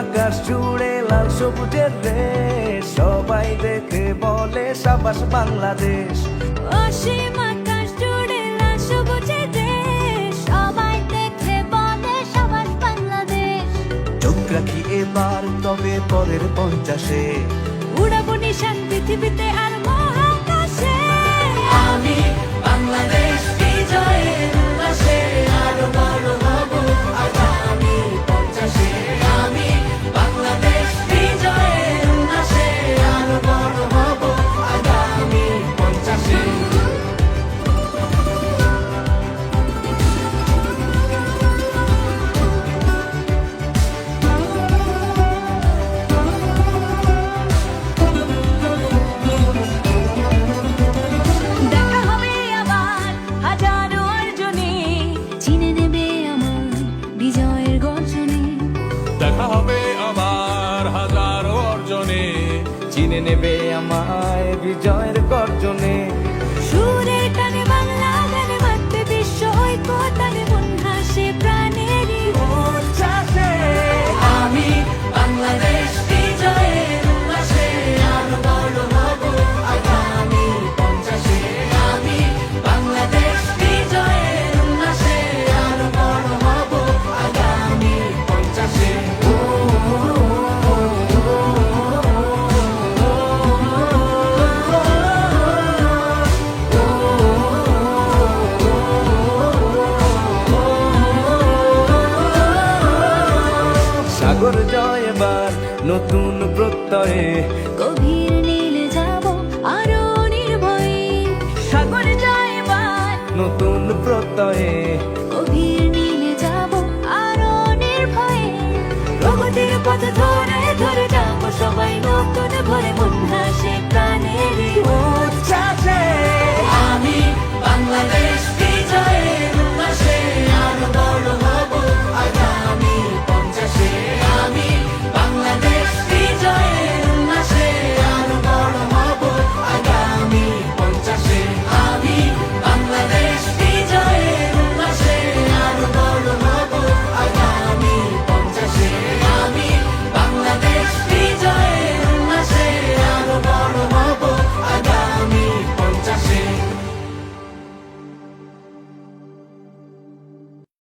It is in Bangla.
আকাশ জুড়ে লাল সবুজের দেশ সবাই দেখে বলে সাবাস বাংলাদেশ। অসীম আকাশ জুড়ে লাল সবুজের দেশ সবাই দেখে বলে সবার বাংলাদেশ। চোখ রাখি এবার তবে পরের পঞ্চাশে। উড়াবো নিশান পৃথিবীতে আর মহাকাশে। আমি বিজয়ের গর্জনে সাগর জয়বার নতুন প্রত্যয়ে। গভীর নীল যাব আরও নির্ভয়ে। সাগর জয়বার নতুন প্রত্যয়ে। গভীর নীল যাব আরও নির্ভয়ে। প্রগতির পথ ধরে ধরে